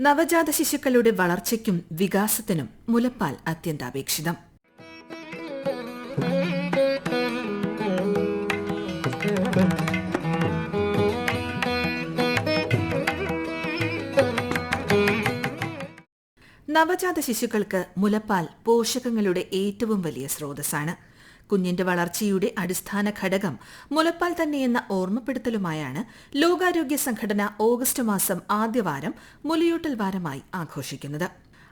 നവജാത ശിശുക്കളുടെ വളർച്ചയ്ക്കും വികാസത്തിനും മുലപ്പാൽ അത്യന്താപേക്ഷിതം. നവജാത ശിശുക്കൾക്ക് മുലപ്പാൽ പോഷകങ്ങളുടെ ഏറ്റവും വലിയ സ്രോതസ്സാണ്. കുഞ്ഞിന്റെ വളർച്ചയുടെ അടിസ്ഥാന ഘടകം മുലപ്പാൽ തന്നെയെന്ന ഓർമ്മപ്പെടുത്തലുമായാണ് ലോകാരോഗ്യ സംഘടന ഓഗസ്റ്റ് മാസം ആദ്യവാരം മുലയൂട്ടൽ വാരമായി ആഘോഷിക്കുന്നത്.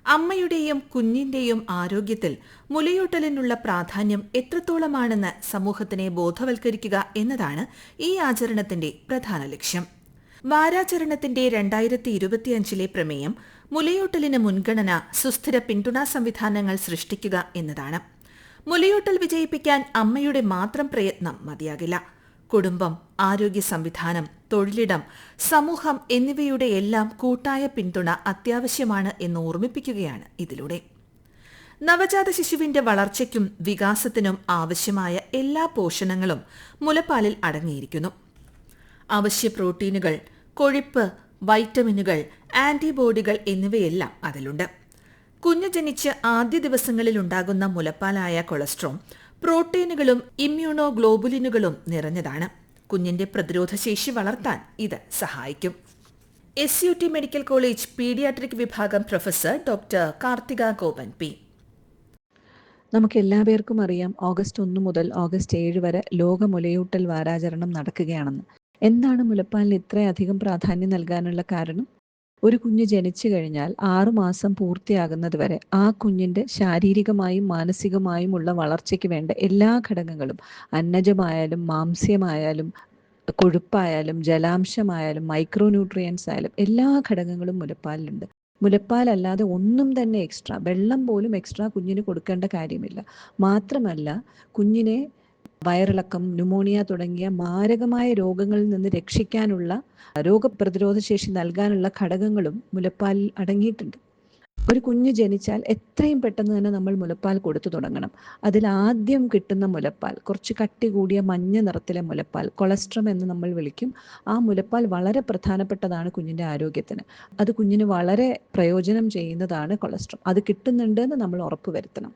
അമ്മയുടെയും കുഞ്ഞിന്റെയും ആരോഗ്യത്തിൽ മുലയൂട്ടലിനുള്ള പ്രാധാന്യം എത്രത്തോളമാണെന്ന് സമൂഹത്തിനെ ബോധവൽക്കരിക്കുക എന്നതാണ് ഈ ആചരണത്തിന്റെ പ്രധാന ലക്ഷ്യം. വാരാചരണത്തിന്റെ രണ്ടായിരത്തി ഇരുപത്തിയഞ്ചിലെ പ്രമേയം മുലയൂട്ടലിന് മുൻഗണന സുസ്ഥിര പിന്തുണാ സംവിധാനങ്ങൾ സൃഷ്ടിക്കുക എന്നതാണ്. മുലയൂട്ടൽ വിജയിപ്പിക്കാൻ അമ്മയുടെ മാത്രം പ്രയത്നം മതിയാകില്ല. കുടുംബം ആരോഗ്യ സംവിധാനം തൊഴിലിടം സമൂഹം എന്നിവയുടെ എല്ലാം കൂട്ടായ പിന്തുണ അത്യാവശ്യമാണ് എന്ന് ഓർമ്മിപ്പിക്കുകയാണ് ഇതിലൂടെ. നവജാത ശിശുവിന്റെ വളർച്ചയ്ക്കും വികാസത്തിനും ആവശ്യമായ എല്ലാ പോഷണങ്ങളും മുലപ്പാലിൽ അടങ്ങിയിരിക്കുന്നു. അവശ്യ പ്രോട്ടീനുകൾ കൊഴുപ്പ് വൈറ്റമിനുകൾ ആന്റിബോഡികൾ എന്നിവയെല്ലാം അതിലുണ്ട്. കുഞ്ഞു ജനിച്ച് ആദ്യ ദിവസങ്ങളിൽ ഉണ്ടാകുന്ന മുലപ്പാലായ കൊളസ്ട്രോം പ്രോട്ടീനുകളും ഇമ്മ്യൂണോ ഗ്ലോബുലിനുകളും നിറഞ്ഞതാണ്. കുഞ്ഞിന്റെ പ്രതിരോധശേഷി വളർത്താൻ ഇത് സഹായിക്കും. S U T medical college paediatric വിഭാഗം professor doctor Karthika Gopan P. നമുക്ക് എല്ലാവർക്കും അറിയാം ഓഗസ്റ്റ് ഒന്ന് മുതൽ ഓഗസ്റ്റ് ഏഴ് വരെ ലോക മുലയൂട്ടൽ വാരാചരണം നടക്കുകയാണെന്ന്. എന്താണ് മുലപ്പാലിന് ഇത്രയധികം പ്രാധാന്യം നൽകാനുള്ള കാരണം? ഒരു കുഞ്ഞ് ജനിച്ചു കഴിഞ്ഞാൽ ആറുമാസം പൂർത്തിയാകുന്നത് വരെ ആ കുഞ്ഞിന്റെ ശാരീരികമായും മാനസികമായും ഉള്ള വളർച്ചയ്ക്ക് വേണ്ട എല്ലാ ഘടകങ്ങളും അന്നജമായാലും മാംസ്യമായാലും കൊഴുപ്പായാലും ജലാംശമായാലും മൈക്രോ ന്യൂട്രിയൻസ് ആയാലും എല്ലാ ഘടകങ്ങളും മുലപ്പാലിലുണ്ട്. മുലപ്പാലല്ലാതെ ഒന്നും തന്നെ എക്സ്ട്രാ വെള്ളം പോലും എക്സ്ട്രാ കുഞ്ഞിന് കൊടുക്കേണ്ട കാര്യമില്ല. മാത്രമല്ല കുഞ്ഞിനെ വയറിളക്കം ന്യൂമോണിയ തുടങ്ങിയ മാരകമായ രോഗങ്ങളിൽ നിന്ന് രക്ഷിക്കാനുള്ള രോഗപ്രതിരോധ ശേഷി നൽകാനുള്ള ഘടകങ്ങളും മുലപ്പാലിൽ അടങ്ങിയിട്ടുണ്ട്. ഒരു കുഞ്ഞ് ജനിച്ചാൽ എത്രയും പെട്ടെന്ന് തന്നെ നമ്മൾ മുലപ്പാൽ കൊടുത്തു തുടങ്ങണം. അതിൽ ആദ്യം കിട്ടുന്ന മുലപ്പാൽ കുറച്ച് കട്ടി കൂടിയ മഞ്ഞ നിറത്തിലെ മുലപ്പാൽ കൊളസ്ട്രം എന്ന് നമ്മൾ വിളിക്കും. ആ മുലപ്പാൽ വളരെ പ്രധാനപ്പെട്ടതാണ് കുഞ്ഞിന്റെ ആരോഗ്യത്തിന്. അത് കുഞ്ഞിന് വളരെ പ്രയോജനം ചെയ്യുന്നതാണ് കൊളസ്ട്രം. അത് കിട്ടുന്നുണ്ട് എന്ന് നമ്മൾ ഉറപ്പ് വരുത്തണം.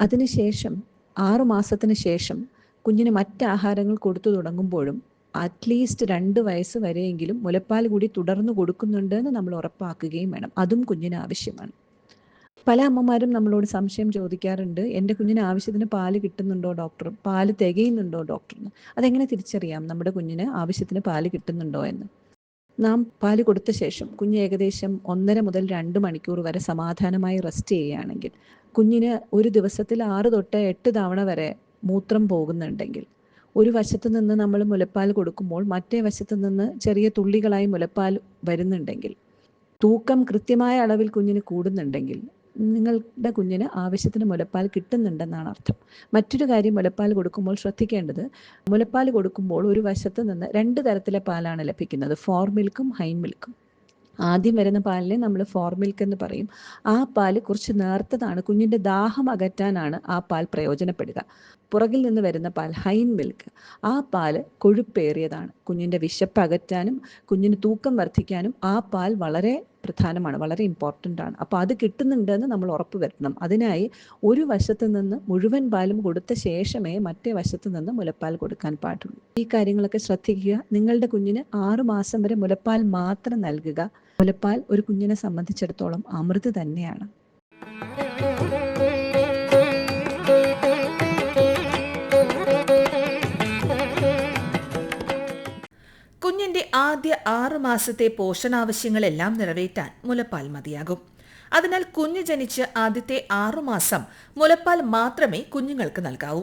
അതിനുശേഷം ആറു മാസത്തിന് ശേഷം കുഞ്ഞിന് മറ്റ് ആഹാരങ്ങൾ കൊടുത്തു തുടങ്ങുമ്പോഴും അറ്റ്ലീസ്റ്റ് രണ്ട് വയസ്സ് വരെയെങ്കിലും മുലപ്പാൽ കൂടി തുടർന്ന് കൊടുക്കുന്നുണ്ട് എന്ന് നമ്മൾ ഉറപ്പാക്കുകയും വേണം. അതും കുഞ്ഞിന് ആവശ്യമാണ്. പല അമ്മമാരും നമ്മളോട് സംശയം ചോദിക്കാറുണ്ട്. എന്റെ കുഞ്ഞിന് ആവശ്യത്തിന് പാൽ കിട്ടുന്നുണ്ടോ ഡോക്ടർ പാൽ തികയുന്നുണ്ടോ ഡോക്ടർ അതെങ്ങനെ തിരിച്ചറിയാം? നമ്മുടെ കുഞ്ഞിന് ആവശ്യത്തിന് പാൽ കിട്ടുന്നുണ്ടോ എന്ന്? നാം പാൽ കൊടുത്ത ശേഷം കുഞ്ഞ് ഏകദേശം ഒന്നര മുതൽ രണ്ട് മണിക്കൂർ വരെ സമാധാനമായി റെസ്റ്റ് ചെയ്യുകയാണെങ്കിൽ കുഞ്ഞിന് ഒരു ദിവസത്തിൽ ആറ് തൊട്ട് എട്ട് തവണ വരെ മൂത്രം പോകുന്നുണ്ടെങ്കിൽ. ഒരു വശത്ത് നിന്ന് നമ്മൾ മുലപ്പാൽ കൊടുക്കുമ്പോൾ മറ്റേ വശത്ത് നിന്ന് ചെറിയ തുള്ളികളായി മുലപ്പാൽ വരുന്നുണ്ടെങ്കിൽ തൂക്കം കൃത്യമായ അളവിൽ കുഞ്ഞിന് കൂടുന്നുണ്ടെങ്കിൽ നിങ്ങളുടെ കുഞ്ഞിന് ആവശ്യത്തിന് മുലപ്പാൽ കിട്ടുന്നുണ്ടെന്നാണ് അർത്ഥം. മറ്റൊരു കാര്യം മുലപ്പാൽ കൊടുക്കുമ്പോൾ ശ്രദ്ധിക്കേണ്ടത് മുലപ്പാൽ കൊടുക്കുമ്പോൾ ഒരു വശത്ത് നിന്ന് രണ്ട് തരത്തിലെ പാലാണ് ലഭിക്കുന്നത്. ഫോർ മിൽക്കും ഹൈ മിൽക്കും. ആദ്യം വരുന്ന പാലിനെ നമ്മൾ ഫോർ മിൽക്ക് എന്ന് പറയും. ആ പാൽ കുറച്ച് നേർത്തതാണ് കുഞ്ഞിന്റെ ദാഹം അകറ്റാനാണ് ആ പാൽ പ്രയോജനപ്പെടുക. പുറകിൽ നിന്ന് വരുന്ന പാൽ ഹൈൻ മിൽക്ക് ആ പാൽ കൊഴുപ്പേറിയതാണ്. കുഞ്ഞിന്റെ വിശപ്പ് അകറ്റാനും കുഞ്ഞിന് തൂക്കം വർദ്ധിക്കാനും ആ പാൽ വളരെ പ്രധാനമാണ് വളരെ ഇമ്പോർട്ടന്റ് ആണ്. അപ്പോൾ അത് കിട്ടുന്നുണ്ടെന്ന് നമ്മൾ ഉറപ്പ് വരുത്തണം. അതിനായി ഒരു വശത്ത് നിന്ന് മുഴുവൻ പാലും കൊടുത്ത ശേഷമേ മറ്റേ വശത്ത് നിന്ന് മുലപ്പാൽ കൊടുക്കാൻ പാടുള്ളൂ. ഈ കാര്യങ്ങളൊക്കെ ശ്രദ്ധിക്കുക. നിങ്ങളുടെ കുഞ്ഞിന് ആറുമാസം വരെ മുലപ്പാൽ മാത്രം നൽകുക. മുലപ്പാൽ ഒരു കുഞ്ഞിനെ സംബന്ധിച്ചിടത്തോളം അമൃത് തന്നെയാണ്. ആദ്യ ആറു മാസത്തെ പോഷണാവശ്യങ്ങളെല്ലാം നിറവേറ്റാൻ മുലപ്പാൽ മതിയാകും. അതിനാൽ കുഞ്ഞ് ജനിച്ച് ആദ്യത്തെ ആറുമാസം മുലപ്പാൽ മാത്രമേ കുഞ്ഞുങ്ങൾക്ക് നൽകാവൂ.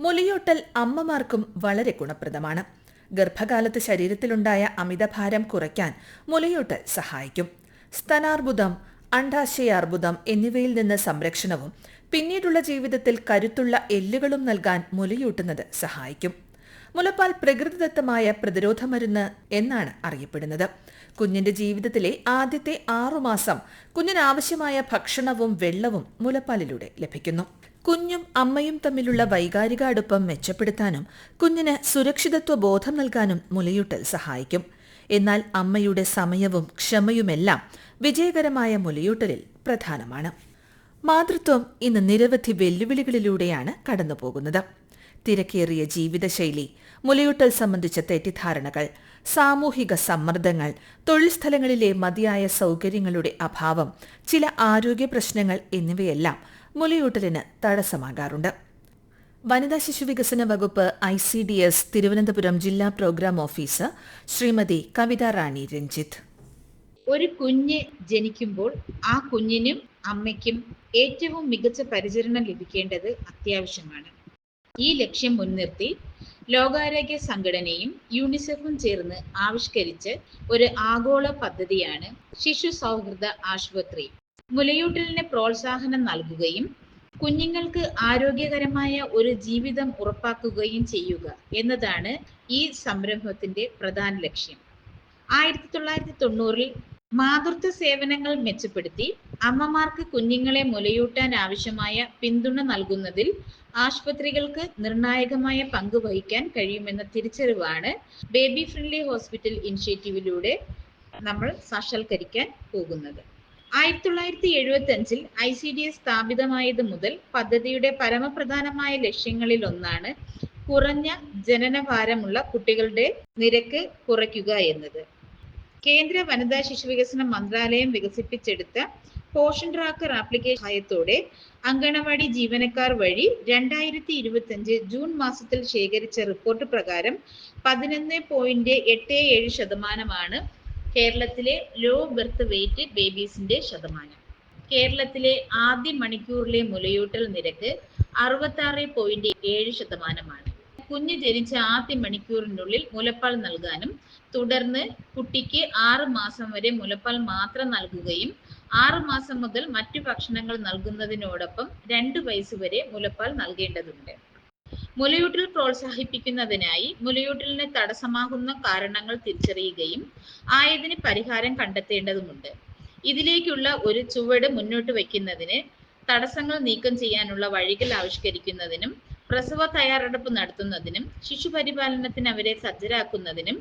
മുലയൂട്ടൽ അമ്മമാർക്കും വളരെ ഗുണപ്രദമാണ്. ഗർഭകാലത്ത് ശരീരത്തിലുണ്ടായ അമിതഭാരം കുറയ്ക്കാൻ മുലയൂട്ടൽ സഹായിക്കും. സ്തനാർബുദം അണ്ഡാശയാർബുദം എന്നിവയിൽ നിന്ന് സംരക്ഷണവും പിന്നീടുള്ള ജീവിതത്തിൽ കരുത്തുള്ള എല്ലുകളും നൽകാൻ മുലയൂട്ടുന്നത് സഹായിക്കും. മുലപ്പാൽ പ്രകൃതിദത്തമായ പ്രതിരോധ മരുന്ന് എന്നാണ് അറിയപ്പെടുന്നത്. കുഞ്ഞിന്റെ ജീവിതത്തിലെ ആദ്യത്തെ ആറുമാസം കുഞ്ഞിന് ആവശ്യമായ ഭക്ഷണവും വെള്ളവും മുലപ്പാലിലൂടെ ലഭിക്കുന്നു. കുഞ്ഞും അമ്മയും തമ്മിലുള്ള വൈകാരിക അടുപ്പം മെച്ചപ്പെടുത്താനും കുഞ്ഞിന് സുരക്ഷിതത്വ ബോധം നൽകാനും മുലയൂട്ടൽ സഹായിക്കും. എന്നാൽ അമ്മയുടെ സമയവും ക്ഷമയുമെല്ലാം വിജയകരമായ മുലയൂട്ടലിൽ പ്രധാനമാണ്. മാതൃത്വം ഇന്ന് നിരവധി വെല്ലുവിളികളിലൂടെയാണ് കടന്നുപോകുന്നത്. തിരക്കേറിയ ജീവിതശൈലി മുലയൂട്ടൽ സംബന്ധിച്ച തെറ്റിദ്ധാരണകൾ സാമൂഹിക സമ്മർദ്ദങ്ങൾ തൊഴിൽ സ്ഥലങ്ങളിലെ മതിയായ സൗകര്യങ്ങളുടെ അഭാവം ചില ആരോഗ്യ പ്രശ്നങ്ങൾ എന്നിവയെല്ലാം മുലയൂട്ടലിന് തടസ്സമാകാറുണ്ട്. വനിതാ ശിശു വികസന വകുപ്പ് I C D S Thiruvananthapuram ജില്ലാ പ്രോഗ്രാം ഓഫീസർ ശ്രീമതി കവിത റാണി രഞ്ജിത്ത്. ഒരു കുഞ്ഞ് ജനിക്കുമ്പോൾ ആ കുഞ്ഞിനും അമ്മയ്ക്കും ഏറ്റവും മികച്ച പരിചരണം ലഭിക്കേണ്ടത് അത്യാവശ്യമാണ്. ഈ ലക്ഷ്യം മുൻനിർത്തി ലോകാരോഗ്യ സംഘടനയും യൂണിസെഫും ചേർന്ന് ആവിഷ്കരിച്ച് ഒരു ആഗോള പദ്ധതിയാണ് ശിശു സൗഹൃദ ആശുപത്രി. മുലയൂട്ടലിന് പ്രോത്സാഹനം നൽകുകയും കുഞ്ഞുങ്ങൾക്ക് ആരോഗ്യകരമായ ഒരു ജീവിതം ഉറപ്പാക്കുകയും ചെയ്യുക എന്നതാണ് ഈ സംരംഭത്തിന്റെ പ്രധാന ലക്ഷ്യം. ആയിരത്തി തൊള്ളായിരത്തി തൊണ്ണൂറിൽ മാതൃത്വ സേവനങ്ങൾ മെച്ചപ്പെടുത്തി അമ്മമാർക്ക് കുഞ്ഞുങ്ങളെ മുലയൂട്ടാൻ ആവശ്യമായ പിന്തുണ നൽകുന്നതിൽ ആശുപത്രികൾക്ക് നിർണായകമായ പങ്ക് വഹിക്കാൻ കഴിയുമെന്ന തിരിച്ചറിവാണ് ബേബി ഫ്രണ്ട്ലി ഹോസ്പിറ്റൽ ഇനിഷ്യേറ്റീവിലൂടെ നമ്മൾ സാക്ഷാത്കരിക്കാൻ പോകുന്നത്. ആയിരത്തി തൊള്ളായിരത്തി എഴുപത്തി അഞ്ചിൽ ഐ സി ഡി എസ് സ്ഥാപിതമായത് മുതൽ പദ്ധതിയുടെ പരമപ്രധാനമായ ലക്ഷ്യങ്ങളിൽ ഒന്നാണ് കുറഞ്ഞ ജനനഭാരമുള്ള കുട്ടികളുടെ നിരക്ക് കുറയ്ക്കുക എന്നത്. കേന്ദ്ര വനിതാ ശിശു വികസന മന്ത്രാലയം വികസിപ്പിച്ചെടുത്ത പോഷൻ ട്രാക്കർ ആപ്ലിക്കേഷൻ സഹായത്തോടെ അങ്കണവാടി ജീവനക്കാർ വഴി രണ്ടായിരത്തി ഇരുപത്തി അഞ്ച് ജൂൺ മാസത്തിൽ ശേഖരിച്ച റിപ്പോർട്ട് പ്രകാരം പതിനൊന്ന് പോയിന്റ് എട്ട് ഏഴ് ശതമാനമാണ് കേരളത്തിലെ ലോ ബർത്ത് വെയിറ്റ് ബേബീസിന്റെ ശതമാനം. കേരളത്തിലെ ആദ്യ മണിക്കൂറിലെ മുലയൂട്ടൽ നിരക്ക് അറുപത്തി ആറ് പോയിന്റ് ഏഴ് ശതമാനമാണ്. കുഞ്ഞ് ജനിച്ച ആദ്യ മണിക്കൂറിനുള്ളിൽ മുലപ്പാൽ നൽകാനും തുടർന്ന് കുട്ടിക്ക് ആറ് മാസം വരെ മുലപ്പാൽ മാത്രം നൽകുകയും ആറ് മാസം മുതൽ മറ്റു ഭക്ഷണങ്ങൾ നൽകുന്നതിനോടൊപ്പം രണ്ട് വയസ്സ് വരെ മുലപ്പാൽ നൽകേണ്ടതുണ്ട്. മുലയൂട്ടൽ പ്രോത്സാഹിപ്പിക്കുന്നതിനായി മുലയൂട്ടലിന് തടസ്സമാകുന്ന കാരണങ്ങൾ തിരിച്ചറിയുകയും ആയതിന് പരിഹാരം കണ്ടെത്തേണ്ടതുമുണ്ട്. ഇതിലേക്കുള്ള ഒരു ചുവട് മുന്നോട്ട് വയ്ക്കുന്നതിന് തടസ്സങ്ങൾ നീക്കം ചെയ്യാനുള്ള വഴികൾ ആവിഷ്കരിക്കുന്നതിനും പ്രസവ തയ്യാറെടുപ്പ് നടത്തുന്നതിനും ശിശുപരിപാലനത്തിന് അവരെ സജ്ജരാക്കുന്നതിനും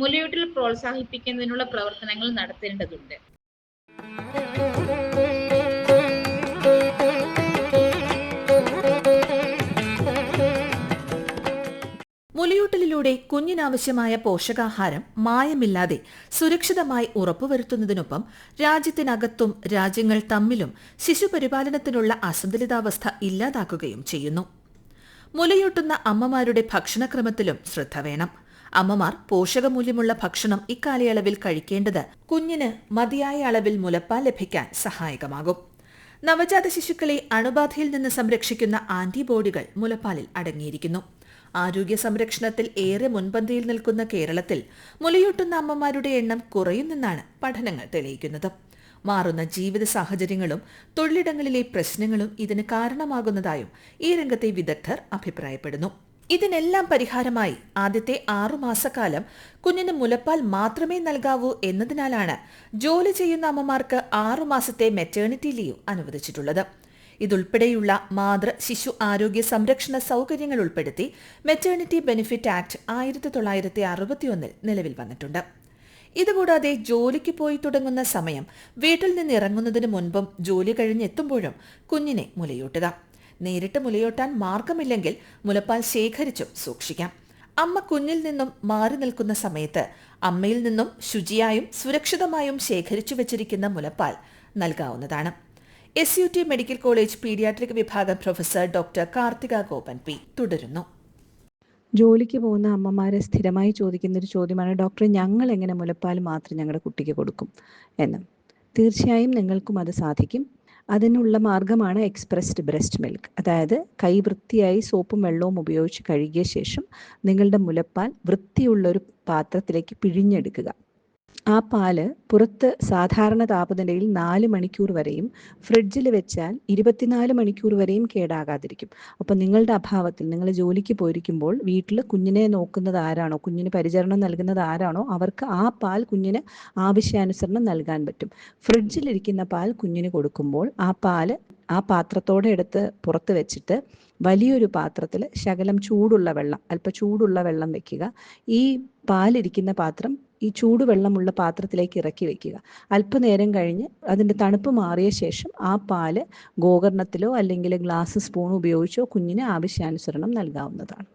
മുലയൂട്ടൽ പ്രോത്സാഹിപ്പിക്കുന്നതിനുള്ള പ്രവർത്തനങ്ങൾ നടത്തേണ്ടതുണ്ട്. മുലയൂട്ടലിലൂടെ കുഞ്ഞിനാവശ്യമായ പോഷകാഹാരം മായമില്ലാതെ സുരക്ഷിതമായി ഉറപ്പുവരുത്തുന്നതിനൊപ്പം രാജ്യത്തിനകത്തും രാജ്യങ്ങൾ തമ്മിലും ശിശുപരിപാലനത്തിനുള്ള അസന്തുലിതാവസ്ഥ ഇല്ലാതാക്കുകയും ചെയ്യുന്നു. മുലയൂട്ടുന്ന അമ്മമാരുടെ ഭക്ഷണക്രമത്തിലും ശ്രദ്ധ വേണം. അമ്മമാർ പോഷകമൂല്യമുള്ള ഭക്ഷണം ഇക്കാലയളവിൽ കഴിക്കേണ്ടത് കുഞ്ഞിന് മതിയായ അളവിൽ മുലപ്പാൽ ലഭിക്കാൻ സഹായകമാകും. നവജാത ശിശുക്കളെ അണുബാധയിൽ നിന്ന് സംരക്ഷിക്കുന്ന ആന്റിബോഡികൾ മുലപ്പാലിൽ അടങ്ങിയിരിക്കുന്നു. ആരോഗ്യ സംരക്ഷണത്തിൽ ഏറെ മുൻപന്തിയിൽ നിൽക്കുന്ന കേരളത്തിൽ മുലയൂട്ടുന്ന അമ്മമാരുടെ എണ്ണം കുറയുന്നെന്നാണ് പഠനങ്ങൾ തെളിയിക്കുന്നത്. മാറുന്ന ജീവിത സാഹചര്യങ്ങളും തൊഴിലിടങ്ങളിലെ പ്രശ്നങ്ങളും ഇതിന് കാരണമാകുന്നതായും ഈ രംഗത്തെ വിദഗ്ധർ അഭിപ്രായപ്പെടുന്നു. ഇതിനെല്ലാം പരിഹാരമായി ആദ്യത്തെ ആറുമാസക്കാലം കുഞ്ഞിന് മുലപ്പാൽ മാത്രമേ നൽകാവൂ എന്നതിനാലാണ് ജോലി ചെയ്യുന്ന അമ്മമാർക്ക് ആറുമാസത്തെ മെറ്റേണിറ്റി ലീവ് അനുവദിച്ചിട്ടുള്ളത്. ഇതുൾപ്പെടെയുള്ള മാതൃ ശിശു ആരോഗ്യ സംരക്ഷണ സൗകര്യങ്ങൾ ഉൾപ്പെടുത്തി മെറ്റേണിറ്റി ബെനിഫിറ്റ് ആക്ട് ആയിരത്തി തൊള്ളായിരത്തി അറുപത്തിയൊന്നിൽ നിലവിൽ വന്നിട്ടുണ്ട്. ഇതുകൂടാതെ ജോലിക്ക് പോയി തുടങ്ങുന്ന സമയം വീട്ടിൽ നിന്ന് ഇറങ്ങുന്നതിന് മുൻപും ജോലി കഴിഞ്ഞെത്തുമ്പോഴും കുഞ്ഞിനെ മുലയൂട്ടുക. നേരിട്ട് മുലയൂട്ടാൻ മാർഗമില്ലെങ്കിൽ മുലപ്പാൽ ശേഖരിച്ചും സൂക്ഷിക്കാം. അമ്മ കുഞ്ഞിൽ നിന്നും മാറി നിൽക്കുന്ന സമയത്ത് അമ്മയിൽ നിന്നും ശുചിയായും സുരക്ഷിതമായും ശേഖരിച്ചു വെച്ചിരിക്കുന്ന മുലപ്പാൽ നൽകാവുന്നതാണ്. S U T medical college paediatric വിഭാഗം professor doctor Karthika Gopan P തുടരുന്നു. ജോലിക്ക് പോകുന്ന അമ്മമാരെ സ്ഥിരമായി ചോദിക്കുന്ന ഒരു ചോദ്യമാണ് ഡോക്ടർ ഞങ്ങൾ എങ്ങനെ മുലപ്പാൽ മാത്രം ഞങ്ങളുടെ കുട്ടിക്ക് കൊടുക്കും? എന്ന്. തീർച്ചയായും നിങ്ങൾക്കും അത് സാധിക്കും. അതിനുള്ള മാർഗമാണ് എക്സ്പ്രസ്ഡ് ബ്രസ്റ്റ് മിൽക്ക്. അതായത് കൈ വൃത്തിയായി സോപ്പും വെള്ളവും ഉപയോഗിച്ച് കഴുകിയ ശേഷം നിങ്ങളുടെ മുലപ്പാൽ വൃത്തിയുള്ള ഒരു പാത്രത്തിലേക്ക് പിഴിഞ്ഞെടുക്കുക. ആ പാൽ പുറത്ത് സാധാരണ താപനിലയിൽ നാല് മണിക്കൂർ വരെയും ഫ്രിഡ്ജിൽ വെച്ചാൽ ഇരുപത്തിനാല് മണിക്കൂർ വരെയും കേടാകാതിരിക്കും. അപ്പം നിങ്ങളുടെ അഭാവത്തിൽ നിങ്ങൾ ജോലിക്ക് പോയിരിക്കുമ്പോൾ വീട്ടിൽ കുഞ്ഞിനെ നോക്കുന്നത് ആരാണോ കുഞ്ഞിന് പരിചരണം നൽകുന്നത് ആരാണോ അവർക്ക് ആ പാൽ കുഞ്ഞിന് ആവശ്യാനുസരണം നൽകാൻ പറ്റും. ഫ്രിഡ്ജിലിരിക്കുന്ന പാൽ കുഞ്ഞിന് കൊടുക്കുമ്പോൾ ആ പാൽ ആ പാത്രത്തോടെ എടുത്ത് പുറത്ത് വെച്ചിട്ട് വലിയൊരു പാത്രത്തിൽ ശകലം ചൂടുള്ള വെള്ളം അല്പ ചൂടുള്ള വെള്ളം വെക്കുക. ഈ പാലിരിക്കുന്ന പാത്രം ഈ ചൂടുവെള്ളമുള്ള പാത്രത്തിലേക്ക് ഇറക്കി വെക്കുക. അല്പനേരം കഴിഞ്ഞ് അതിന്റെ തണുപ്പ് മാറിയ ശേഷം ആ പാൽ ഗോകർണത്തിലോ അല്ലെങ്കിൽ ഗ്ലാസ് സ്പൂൺ ഉപയോഗിച്ചോ കുഞ്ഞിന് ആവശ്യാനുസരണം നൽകാവുന്നതാണ്.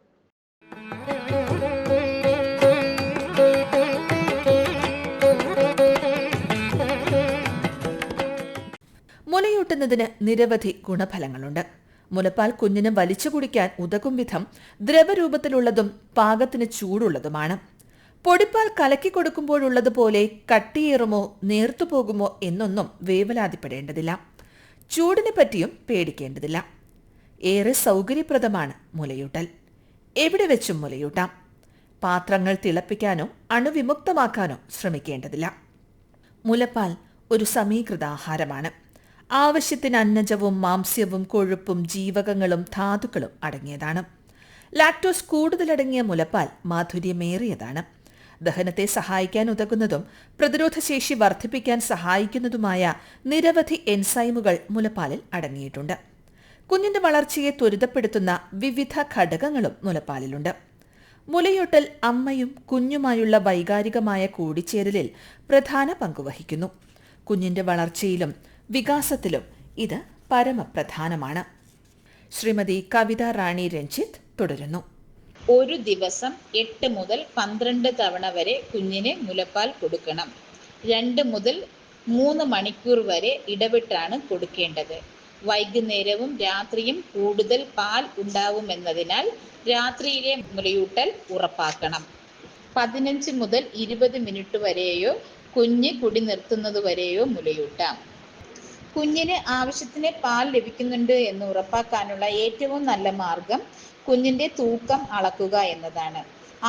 മുലയൂട്ടുന്നതിന് നിരവധി ഗുണഫലങ്ങളുണ്ട്. മുലപ്പാൽ കുഞ്ഞിന് വലിച്ചു കുടിക്കാൻ ഉതകും വിധം ദ്രവരൂപത്തിലുള്ളതും പാകത്തിന് ചൂടുള്ളതുമാണ്. പൊടിപ്പാൽ കലക്കി കൊടുക്കുമ്പോഴുള്ളതുപോലെ കട്ടിയേറുമോ നേർത്തുപോകുമോ എന്നൊന്നും വേവലാതിപ്പെടേണ്ടതില്ല. ചൂടിനെ പറ്റിയും പേടിക്കേണ്ടതില്ല. ഏറെ സൗകര്യപ്രദമാണ് മുലയൂട്ടൽ. എവിടെ വെച്ചും മുലയൂട്ടാം. പാത്രങ്ങൾ തിളപ്പിക്കാനോ അണുവിമുക്തമാക്കാനോ ശ്രമിക്കേണ്ടതില്ല. മുലപ്പാൽ ഒരു സമീകൃത ആഹാരമാണ് ആവശ്യത്തിന് അന്നജവും മാംസ്യവും കൊഴുപ്പും ജീവകങ്ങളും ധാതുക്കളും അടങ്ങിയതാണ്. ലാക്ടോസ് കൂടുതലടങ്ങിയ മുലപ്പാൽ മാധുര്യമേറിയതാണ്. ദഹനത്തെ സഹായിക്കാൻ ഉതകുന്നതും പ്രതിരോധശേഷി വർദ്ധിപ്പിക്കാൻ സഹായിക്കുന്നതുമായ നിരവധി എൻസൈമുകൾ മുലപ്പാലിൽ അടങ്ങിയിട്ടുണ്ട്. കുഞ്ഞിന്റെ വളർച്ചയെ ത്വരിതപ്പെടുത്തുന്ന വിവിധ ഘടകങ്ങളും മുലപ്പാലിലുണ്ട്. മുലയൂട്ടൽ അമ്മയും കുഞ്ഞുമായുള്ള വൈകാരികമായ കൂടിച്ചേരലിൽ പ്രധാന പങ്കുവഹിക്കുന്നു കുഞ്ഞിന്റെ വളർച്ചയിലും വികാസത്തിലും ഇത് പരമപ്രധാനമാണ്. ശ്രീമതി കവിത റാണി രഞ്ജിത്ത് തുടരുന്നു. ഒരു ദിവസം എട്ട് മുതൽ പന്ത്രണ്ട് തവണ വരെ കുഞ്ഞിന് മുലപ്പാൽ കൊടുക്കണം. രണ്ട് മുതൽ മൂന്ന് മണിക്കൂർ വരെ ഇടവിട്ടാണ് കൊടുക്കേണ്ടത്. വൈകുന്നേരവും രാത്രിയും കൂടുതൽ പാൽ ഉണ്ടാവുമെന്നതിനാൽ രാത്രിയിലെ മുലയൂട്ടൽ ഉറപ്പാക്കണം. പതിനഞ്ച് മുതൽ ഇരുപത് മിനിറ്റ് വരെയോ കുഞ്ഞ് കുടി നിർത്തുന്നത് വരെയോ മുലയൂട്ടാം. കുഞ്ഞിന് ആവശ്യത്തിന് പാൽ ലഭിക്കുന്നുണ്ട് എന്ന് ഉറപ്പാക്കാനുള്ള ഏറ്റവും നല്ല മാർഗം കുഞ്ഞിന്റെ തൂക്കം അളക്കുക എന്നതാണ്.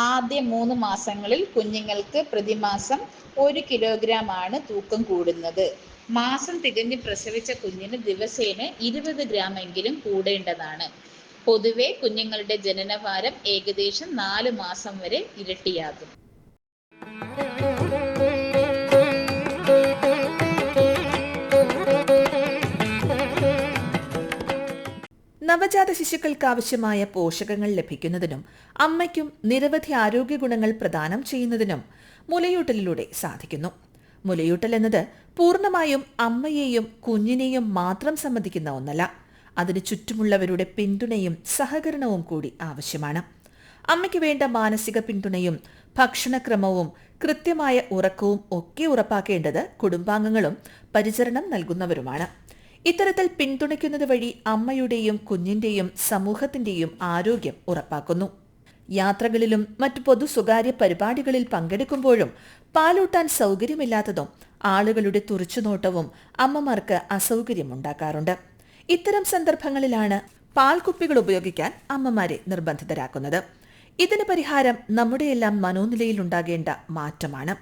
ആദ്യ മൂന്ന് മാസങ്ങളിൽ കുഞ്ഞുങ്ങൾക്ക് പ്രതിമാസം ഒരു കിലോഗ്രാം ആണ് തൂക്കം കൂടുന്നത്. മാസം തികഞ്ഞ് പ്രസവിച്ച കുഞ്ഞിന് ദിവസേന ഇരുപത് ഗ്രാം എങ്കിലും കൂടേണ്ടതാണ്. പൊതുവെ കുഞ്ഞുങ്ങളുടെ ജനനഭാരം ഏകദേശം നാല് മാസം വരെ ഇരട്ടിയാകും. നവജാത ശിശുക്കൾക്ക് ആവശ്യമായ പോഷകങ്ങൾ ലഭിക്കുന്നതിനും അമ്മയ്ക്കും നിരവധി ആരോഗ്യ ഗുണങ്ങൾ പ്രദാനം ചെയ്യുന്നതിനും മുലയൂട്ടലിലൂടെ സാധിക്കുന്നു. മുലയൂട്ടൽ എന്നത് പൂർണമായും അമ്മയെയും കുഞ്ഞിനെയും മാത്രം സംബന്ധിക്കുന്ന ഒന്നല്ല. അതിന് ചുറ്റുമുള്ളവരുടെ പിന്തുണയും സഹകരണവും കൂടി ആവശ്യമാണ്. അമ്മയ്ക്ക് വേണ്ട മാനസിക പിന്തുണയും ഭക്ഷണക്രമവും കൃത്യമായ ഉറക്കവും ഒക്കെ ഉറപ്പാക്കേണ്ടത് കുടുംബാംഗങ്ങളും പരിചരണം നൽകുന്നവരുമാണ്. ഇത്തരത്തിൽ പിന്തുണയ്ക്കുന്നത് വഴി അമ്മയുടെയും കുഞ്ഞിന്റെയും സമൂഹത്തിന്റെയും ആരോഗ്യം ഉറപ്പാക്കുന്നു. യാത്രകളിലും മറ്റു പൊതു സ്വകാര്യ പരിപാടികളിൽ പങ്കെടുക്കുമ്പോഴും പാലൂട്ടാൻ സൗകര്യമില്ലാത്തതും ആളുകളുടെ തുറച്ചുനോട്ടവും അമ്മമാർക്ക് അസൗകര്യമുണ്ടാക്കാറുണ്ട്. ഇത്തരം സന്ദർഭങ്ങളിലാണ് പാൽക്കുപ്പികൾ ഉപയോഗിക്കാൻ അമ്മമാരെ നിർബന്ധിതരാക്കുന്നത്. ഇതിന് പരിഹാരം നമ്മുടെയെല്ലാം മനോനിലയിൽ ഉണ്ടാകേണ്ട മാറ്റമാണ്.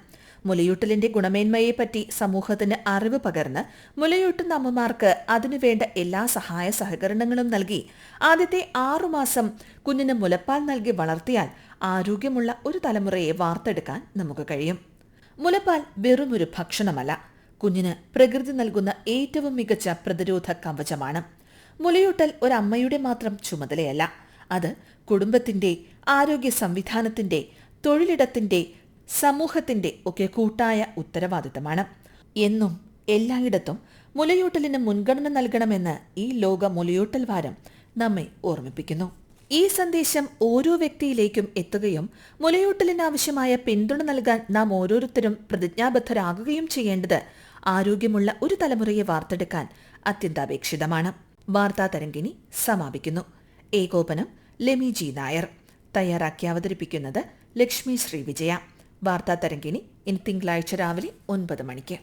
മുലയൂട്ടലിന്റെ ഗുണമേന്മയെപ്പറ്റി സമൂഹത്തിന് അറിവ് പകർന്ന് മുലയൂട്ടുന്ന അമ്മമാർക്ക് അതിനുവേണ്ട എല്ലാ സഹായ സഹകരണങ്ങളും നൽകി ആദ്യത്തെ ആറുമാസം കുഞ്ഞിന് മുലപ്പാൽ നൽകി വളർത്തിയാൽ ആരോഗ്യമുള്ള ഒരു തലമുറയെ വാർത്തെടുക്കാൻ നമുക്ക് കഴിയും. മുലപ്പാൽ വെറുമൊരു ഭക്ഷണമല്ല. കുഞ്ഞിന് പ്രകൃതി നൽകുന്ന ഏറ്റവും മികച്ച പ്രതിരോധ കവചമാണ്. മുലയൂട്ടൽ ഒരമ്മയുടെ മാത്രം ചുമതലയല്ല. അത് കുടുംബത്തിന്റെ ആരോഗ്യ സംവിധാനത്തിന്റെ തൊഴിലിടത്തിന്റെ സമൂഹത്തിന്റെ ഒക്കെ കൂട്ടായ ഉത്തരവാദിത്തമാണ്. എന്നും എല്ലായിടത്തും മുലയൂട്ടലിന് മുൻഗണന നൽകണമെന്ന് ഈ ലോക മുലയൂട്ടൽ വാരം നമ്മെ ഓർമ്മിപ്പിക്കുന്നു. ഈ സന്ദേശം ഓരോ വ്യക്തിയിലേക്കും എത്തുകയും മുലയൂട്ടലിനാവശ്യമായ പിന്തുണ നൽകാൻ നാം ഓരോരുത്തരും പ്രതിജ്ഞാബദ്ധരാകുകയും ചെയ്യേണ്ടത് ആരോഗ്യമുള്ള ഒരു തലമുറയെ വാർത്തെടുക്കാൻ അത്യന്താപേക്ഷിതമാണ്. വാർത്താ തരംഗിണി സമാപിക്കുന്നു. ഏകോപനം ലെമി ജി നായർ. തയ്യാറാക്കി അവതരിപ്പിക്കുന്നത് ലക്ഷ്മി ശ്രീ വിജയ. വാർത്താ തരംഗിണി ഇനി തിങ്കളാഴ്ച രാവിലെ ഒൻപത് മണിക്ക്.